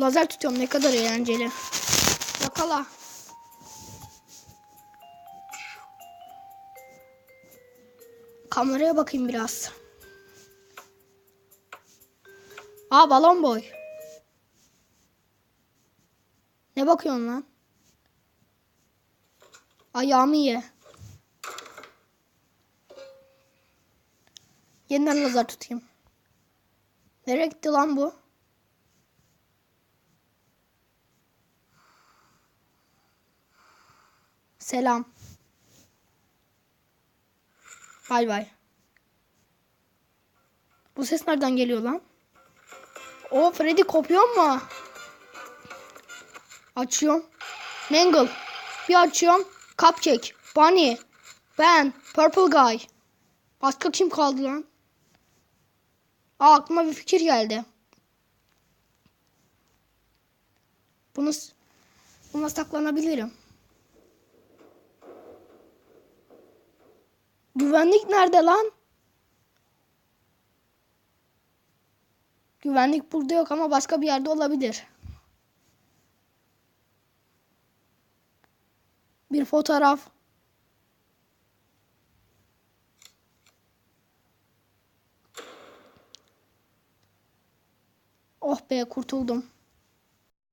Lazer tutuyorum ne kadar eğlenceli. Yakala. Kameraya bakayım biraz. Aa balon boy. Ne bakıyorsun lan? Ayağımı ye. Yeniden lazer tutayım. Nereye gitti lan bu? Selam. Bay bay. Bu ses nereden geliyor lan? O Freddy kopuyor mu? Açıyorum. Mangle. Bir açıyorum. Cupcake. Bunny. Ben. Purple Guy. Başka kim kaldı lan? Aa, aklıma bir fikir geldi. Bunu buna saklanabilirim. Güvenlik nerede lan? Güvenlik burada yok ama başka bir yerde olabilir. Bir fotoğraf. Oh be kurtuldum.